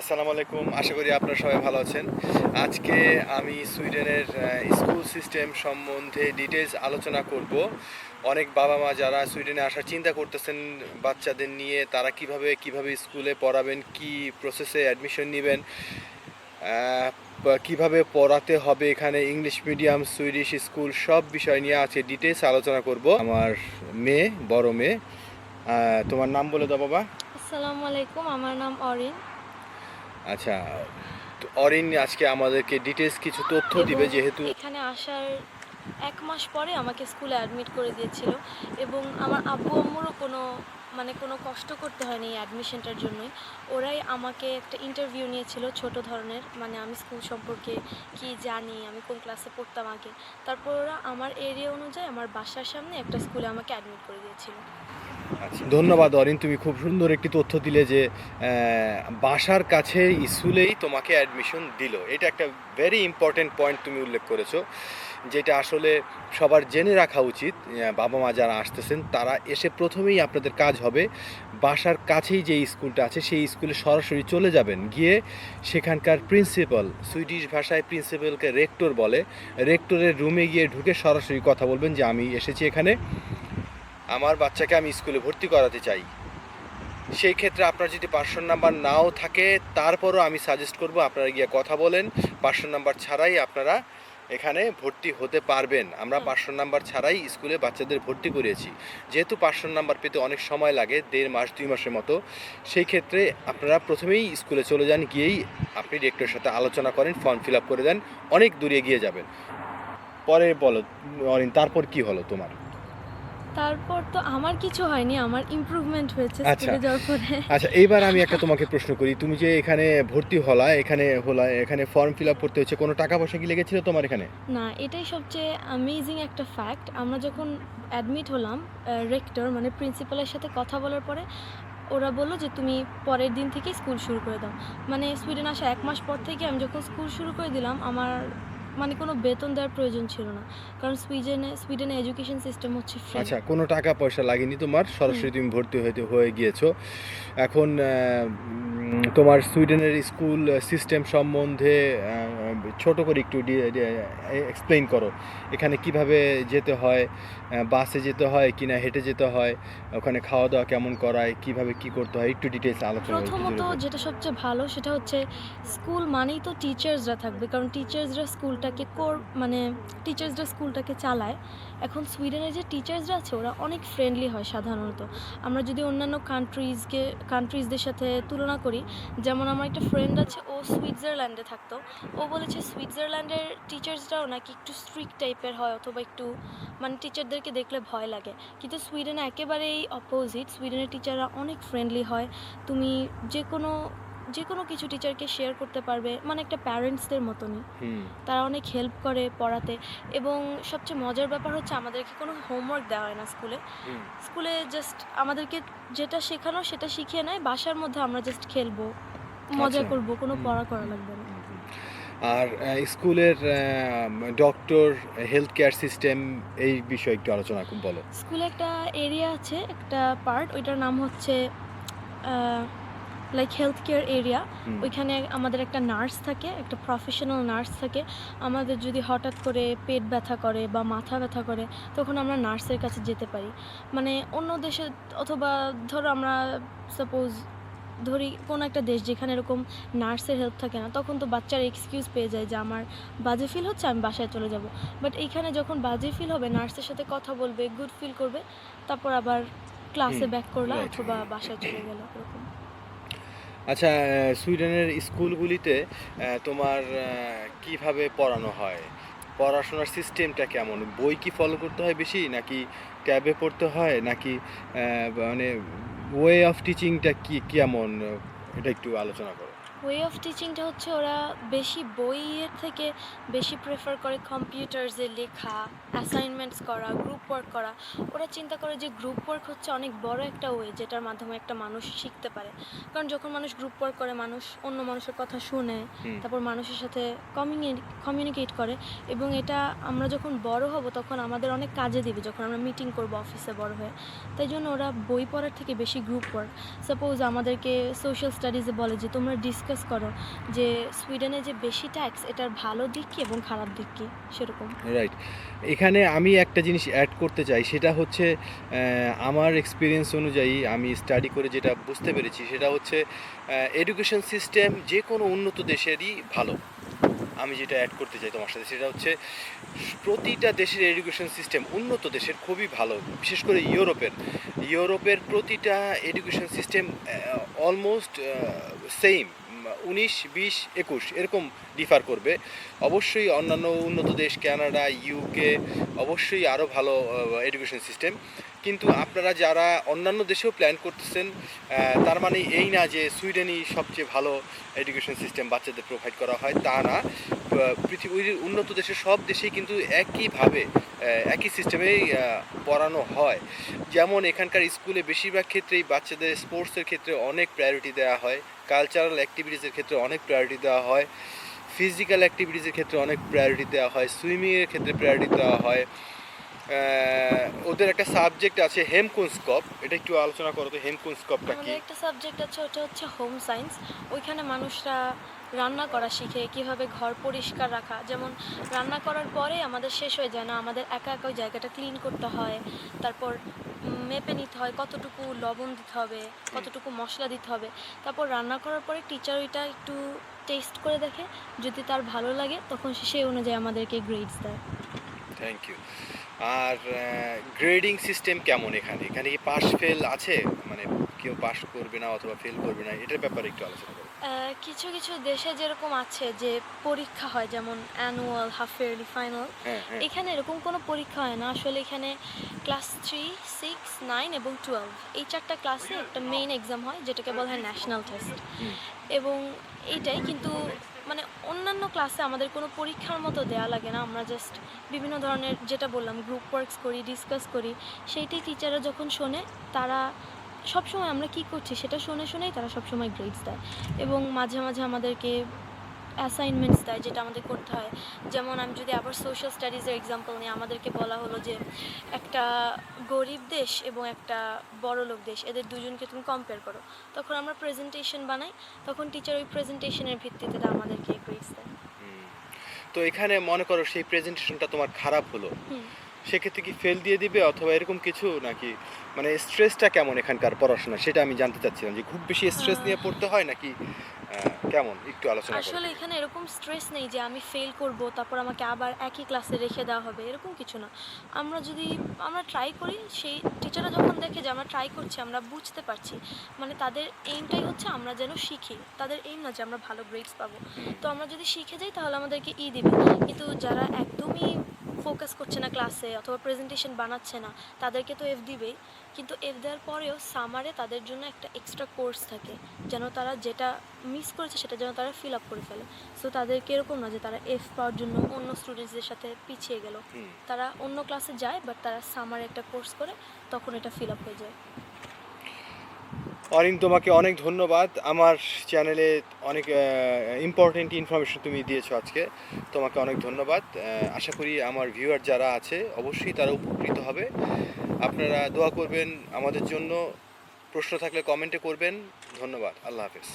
আসসালামু আলাইকুম, আশা করি আপনারা সবাই ভালো আছেন। আজকে আমি সুইডেনের স্কুল সিস্টেম সম্বন্ধে ডিটেলস আলোচনা করব। অনেক বাবা মা যারা সুইডেনে আসার চিন্তা করতেছেন বাচ্চাদের নিয়ে, তারা কীভাবে কীভাবে স্কুলে পড়াবেন, কি প্রসেসে অ্যাডমিশন নেবেন কীভাবে পড়াতে হবে এখানে ইংলিশ মিডিয়াম সুইডিশ স্কুল সব বিষয় নিয়ে আছে ডিটেলস আলোচনা করব। আমার মেয়ে, বড় মেয়ে তোমার নাম বলে দাও বাবা। আসসালামু আলাইকুম, আমার নাম অরিন। আচ্ছা তো অরিন আজকে আমাদেরকে ডিটেলস কিছু তথ্য দিবে যেহেতু এখানে আসার এক মাস পরে আমাকে স্কুলে অ্যাডমিট করে দিয়েছিল এবং আমার আব্বু আম্মুরও কোনো মানে কোনো কষ্ট করতে হয়নি এই অ্যাডমিশনটার জন্যই। ওরাই আমাকে একটা ইন্টারভিউ নিয়েছিল ছোট ধরনের মানে আমি স্কুল সম্পর্কে কি জানি আমি কোন ক্লাসে পড়তাম আগে। তারপর ওরা আমার এরিয়া অনুযায়ী আমার বাসার সামনে একটা স্কুলে আমাকে অ্যাডমিট করে দিয়েছিল। ধন্যবাদ অরিন, তুমি খুব সুন্দর একটি তথ্য দিলে যে বাসার কাছে স্কুলেই তোমাকে অ্যাডমিশন দিল। এটা একটা ভেরি ইম্পর্টেন্ট পয়েন্ট তুমি উল্লেখ করেছ, যেটা আসলে সবার জেনে রাখা উচিত। বাবা মা যারা আসতেছেন, তারা এসে প্রথমেই আপনাদের কাজ হবে, বাসার কাছেই যে স্কুলটা আছে, সেই স্কুলে সরাসরি চলে যাবেন। গিয়ে সেখানকার প্রিন্সিপাল সুইডিশ ভাষায় প্রিন্সিপালকে রেক্টর বলে। রেক্টরের রুমে গিয়ে ঢুকে সরাসরি কথা বলবেন যে, আমি এসেছি এখানে। আমার বাচ্চাকে আমি স্কুলে ভর্তি করাতে চাই। সেই ক্ষেত্রে আপনার যদি পার্সন নাম্বার নাও থাকে তারপরও আমি সাজেস্ট করব আপনারা গিয়ে কথা বলেন। পার্সন নাম্বার ছাড়াই আপনারা এখানে ভর্তি হতে পারবেন। আমরা। পার্সন নাম্বার ছাড়াই স্কুলে বাচ্চাদের ভর্তি করিয়েছি যেহেতু পার্সন নাম্বার পেতে অনেক সময় লাগে দেড় মাস দুই মাসের মতো সেই ক্ষেত্রে আপনারা প্রথমেই স্কুলে চলে যান গিয়েই আপনি ডিরেক্টরের সাথে আলোচনা করেন ফর্ম ফিল আপ করে দেন অনেক দূরে এগিয়ে যাবেন। পরে বলো অরিন তারপর কি হলো তোমার? তারপর তো আমার কিছু হয়নি আমার ইমপ্রুভমেন্ট হয়েছে আচ্ছা। স্কুলে যাওয়ার পরে। আচ্ছা এইবার আমি একটা তোমাকে প্রশ্ন করি তুমি যে এখানে ভর্তি হলা এখানে হলা এখানে ফর্ম ফিল আপ করতে হচ্ছে কোনো টাকা পয়সা কি লেগেছিল তোমার এখানে? না এটাই সবচেয়ে অ্যামেজিং একটা ফ্যাক্ট আমরা যখন অ্যাডমিট হলাম রেক্টর মানে প্রিন্সিপালের সাথে কথা বলার পরে ওরা বলল যে তুমি পরের দিন থেকে স্কুল শুরু করে দাও। মানে সুইডেন আসা এক মাস পর থেকে আমি যখন স্কুল শুরু করে দিলাম আমার মানে কোনো বেতন দেওয়ার প্রয়োজন ছিল না। কারণ সুইডেনে সুইডেনে এডুকেশন সিস্টেম হচ্ছে ফ্রি আচ্ছা কোনো টাকা পয়সা লাগেনি তোমার? সরাসরি তুমি ভর্তি হতে হয়ে গিয়েছো। এখন তোমার সুইডেনের স্কুল সিস্টেম সম্বন্ধে ছোট করে একটু এক্সপ্লেইন করো। এখানে কীভাবে যেতে হয় বাসে যেতে হয় কি না হেঁটে যেতে হয় ওখানে খাওয়া দাওয়া কেমন করায় কীভাবে কি করতে হয় একটু ডিটেলস আলোচনা প্রথমত যেটা সবচেয়ে ভালো সেটা হচ্ছে স্কুল মানেই তো টিচার্সরা থাকবে কারণ টিচার্সরা স্কুলটাকে কোর মানে টিচার্সরা স্কুলটাকে চালায়। এখন সুইডেনের যে টিচার্সরা আছে ওরা অনেক ফ্রেন্ডলি হয় সাধারণত। আমরা যদি অন্যান্য কান্ট্রিজকে কান্ট্রিজদের সাথে তুলনা করি যেমন আমার একটা ফ্রেন্ড আছে, ও সুইজারল্যান্ডে থাকতো। ও বলেছে সুইজারল্যান্ডের টিচার্সরাও নাকি একটু স্ট্রিক্ট টাইপের হয় অথবা একটু মানে টিচারদেরকে দেখলে ভয় লাগে। কিন্তু সুইডেন একেবারেই অপোজিট সুইডেনের টিচাররা অনেক ফ্রেন্ডলি হয়। তুমি যে কোনো যে কোনো কিছু টিচারকে শেয়ার করতে পারবে মানে একটা প্যারেন্টসদের মতনই। তারা অনেক হেল্প করে পড়াতে এবং সবচেয়ে মজার ব্যাপার হচ্ছে আমাদেরকে কোনো হোমওয়ার্ক দেওয়া হয় না স্কুলে স্কুলে জাস্ট আমাদেরকে যেটা শেখানো সেটা শিখিয়ে নেয় বাসার মধ্যে আমরা জাস্ট খেলব মজা আচ্ছা। করব কোনো পড়া করা লাগবে না। আর স্কুলের ডক্টর হেলথ কেয়ার সিস্টেম এই বিষয়ে একটু আলোচনা খুব বলো। স্কুলে একটা এরিয়া আছে একটা পার্ট ওইটার নাম হচ্ছে লাইক হেলথ কেয়ার এরিয়া ওইখানে আমাদের একটা নার্স থাকে একটা প্রফেশনাল নার্স থাকে। আমাদের যদি হঠাৎ করে পেট ব্যথা করে বা মাথা ব্যথা করে তখন আমরা নার্সের কাছে যেতে পারি। মানে অন্য দেশে অথবা ধরো আমরা সাপোজ ধরি কোনো একটা দেশ যেখানে এরকম নার্সের হেল্প থাকে না তখন তো বাচ্চারা এক্সকিউজ পেয়ে যায় যে আমার বাজে ফিল হচ্ছে আমি বাসায় চলে যাব। বাট এইখানে যখন বাজে ফিল হবে নার্সের সাথে কথা বলবে গুড ফিল করবে তারপর আবার ক্লাসে ব্যাক করলা right. অথবা বাসায় চলে গেল এরকম। আচ্ছা সুইডেনের স্কুলগুলিতে তোমার কীভাবে পড়ানো হয়? পড়াশোনার সিস্টেমটা কেমন? বই কি ফলো করতে হয় বেশি, নাকি ট্যাবে পড়তে হয়? নাকি মানে ওয়ে অফ টিচিংটা কি, কেমন? এটা একটু আলোচনা করো। ওয়ে অফ টিচিংটা হচ্ছে ওরা বেশি বইয়ের থেকে বেশি প্রেফার করে কম্পিউটার্সে লেখা অ্যাসাইনমেন্টস করা গ্রুপ ওয়ার্ক করা। ওরা চিন্তা করে যে গ্রুপ ওয়ার্ক হচ্ছে অনেক বড় একটা ওয়ে যেটার মাধ্যমে একটা মানুষ শিখতে পারে। কারণ যখন মানুষ গ্রুপ ওয়ার্ক করে মানুষ অন্য মানুষের কথা শুনে তারপর মানুষের সাথে কমিউনিকেট করে এবং এটা আমরা যখন বড় হব তখন আমাদের অনেক কাজে দিবে যখন আমরা মিটিং করব অফিসে বড় হয়ে। তাই জন্য ওরা বই পড়ার থেকে বেশি গ্রুপ ওয়ার্ক সাপোজ আমাদেরকে সোশ্যাল স্টাডিজে বলে যে তোমরা ডিসকাস ডিসকাস করো যে সুইডেনে যে বেশি ট্যাক্স এটার ভালো দিক কি এবং খারাপ দিক কি? সেরকম। রাইট এখানে আমি একটা জিনিস অ্যাড করতে চাই, সেটা হচ্ছে আমার এক্সপিরিয়েন্স অনুযায়ী আমি স্টাডি করে যেটা বুঝতে পেরেছি, সেটা হচ্ছে এডুকেশন সিস্টেম যে কোনো উন্নত দেশেরই ভালো। আমি যেটা অ্যাড করতে চাই তোমার সাথে, সেটা হচ্ছে, প্রতিটা দেশের এডুকেশন সিস্টেম উন্নত দেশের খুবই ভালো, বিশেষ করে ইউরোপের। ইউরোপের প্রতিটা এডুকেশন সিস্টেম অলমোস্ট সেম উনিশ, বিশ, একুশ, এরকম ডিফার করবে। অবশ্যই অন্যান্য উন্নত দেশ কানাডা ইউকে অবশ্যই আরও ভালো এডুকেশন সিস্টেম কিন্তু আপনারা যারা অন্যান্য দেশেও প্ল্যান করতেছেন তার মানে এই না যে সুইডেনই সবচেয়ে ভালো এডুকেশন সিস্টেম বাচ্চাদের প্রোভাইড করা হয়, তা না। পৃথিবীর উন্নত দেশের সব দেশেই কিন্তু একইভাবে একই সিস্টেমেই পড়ানো হয়। যেমন এখানকার স্কুলে বেশিরভাগ ক্ষেত্রেই বাচ্চাদের স্পোর্টসের ক্ষেত্রে অনেক প্রায়োরিটি দেওয়া হয় কালচারাল অ্যাক্টিভিটিসের ক্ষেত্রে অনেক প্রায়োরিটি দেওয়া হয় ফিজিক্যাল অ্যাক্টিভিটিসের ক্ষেত্রে অনেক প্রায়োরিটি দেওয়া হয় সুইমিংয়ের ক্ষেত্রে প্রায়োরিটি দেওয়া হয়। ওদের একটা সাবজেক্ট আছে হেমকুনস্কপ। এটা একটু আলোচনা করো তো, হেমকুনস্কপটা কি? একটা সাবজেক্ট আছে, ওটা হচ্ছে হোম সায়েন্স ওইখানে মানুষরা রান্না করা শিখে, কীভাবে ঘর পরিষ্কার রাখা। যেমন রান্না করার পরে আমাদের শেষ হয়ে যায় না, আমাদের একা একা ওই জায়গাটা ক্লিন করতে হয়। তারপর মেপে নিতে হয় কতটুকু লবণ দিতে হবে, কতটুকু মশলা দিতে হবে। তারপর রান্না করার পরে টিচার ওইটা একটু টেস্ট করে দেখে। যদি তার ভালো লাগে, তখন সে সেই অনুযায়ী আমাদেরকে গ্রেডস দেয়। থ্যাংক ইউ আর গ্রেডিং সিস্টেম কেমন এখানে? এখানে কি পাস ফেল আছে? মানে কেউ পাস করবে না অথবা ফেল করবে না এটার ব্যাপারে একটু আলোচনা করো। কিছু কিছু দেশে যেরকম আছে যে পরীক্ষা হয় যেমন অ্যানুয়াল হাফ ইয়ারলি ফাইনাল এখানে এরকম কোনো পরীক্ষা হয় না। আসলে এখানে ক্লাস থ্রি সিক্স নাইন এবং টুয়েলভ এই চারটা ক্লাসে একটা মেইন এক্সাম হয় যেটাকে বলা হয় ন্যাশনাল টেস্ট এবং এইটাই কিন্তু মানে অন্যান্য ক্লাসে আমাদের কোনো পরীক্ষার মতো দেয়া লাগে না। আমরা জাস্ট বিভিন্ন ধরনের যেটা বললাম গ্রুপ ওয়ার্কস করি ডিসকাস করি, সেইটাই টিচাররা যখন শোনে, তারা সবসময় আমরা কি করছি সেটা শুনে, শুনেই তারা সবসময় গ্রেডস দেয়। এবং মাঝে মাঝে আমাদেরকে অ্যাসাইনমেন্টস দেয় যেটা আমাদের করতে হয়। যেমন আমি যদি আবার সোশ্যাল স্টাডিজের এক্সাম্পল নিই আমাদেরকে বলা হলো যে একটা গরিব দেশ এবং একটা বড় লোক দেশ এদের দুজনকে তুমি কম্পেয়ার করো। তখন আমরা প্রেজেন্টেশন বানাই তখন টিচার ওই প্রেজেন্টেশনের ভিত্তিতে আমাদেরকে গ্রেডস দেয়। তো এখানে মনে করো সেই প্রেজেন্টেশনটা তোমার খারাপ হলো। সেক্ষেত্রে কি ফেল দিয়ে দিবে অথবা এরকম কিছু নাকি? মানে স্ট্রেসটা কেমন এখানকার পড়াশোনা সেটা আমি জানতে চাচ্ছিলাম যে খুব বেশি স্ট্রেস নিয়ে পড়তে হয় নাকি কেমন? একটু আলোচনা আসলে এখানে এরকম স্ট্রেস নেই যে আমি ফেল করব তারপর আমাকে আবার একই ক্লাসে রেখে দেওয়া হবে এরকম কিছু না। আমরা যদি আমরা ট্রাই করি সেই টিচাররা যখন দেখে যে আমরা ট্রাই করছি আমরা বুঝতে পারছি মানে তাদের এইমটাই হচ্ছে আমরা যেন শিখি। তাদের এইম না যে আমরা ভালো গ্রেডস পাবো। তো আমরা যদি শিখে যাই তাহলে আমাদেরকে ই দিবে। কিন্তু যারা একদমই ফোকাস করছে না ক্লাসে অথবা প্রেজেন্টেশন বানাচ্ছে না তাদেরকে তো এফ দিবেই। কিন্তু এফ দেওয়ার পরেও সামারে তাদের জন্য একটা এক্সট্রা কোর্স থাকে যেন তারা যেটা মিস করেছে সেটা যেন তারা ফিল আপ করে ফেলে। সো তাদেরকে এরকম না যে তারা এফ পাওয়ার জন্য অন্য স্টুডেন্টসদের সাথে পিছিয়ে গেল। তারা অন্য ক্লাসে যায় বাট তারা সামারে একটা কোর্স করে তখন এটা ফিল আপ হয়ে যায়। অরিন, তোমাকে অনেক ধন্যবাদ। আমার চ্যানেলে অনেক ইম্পর্টেন্ট ইনফরমেশন তুমি দিয়েছ আজকে। তোমাকে অনেক ধন্যবাদ। আশা করি আমার ভিউয়ার যারা আছে, অবশ্যই তারা উপকৃত হবে। আপনারা দোয়া করবেন আমাদের জন্য। প্রশ্ন থাকলে কমেন্টে করবেন। ধন্যবাদ। আল্লাহ হাফেজ।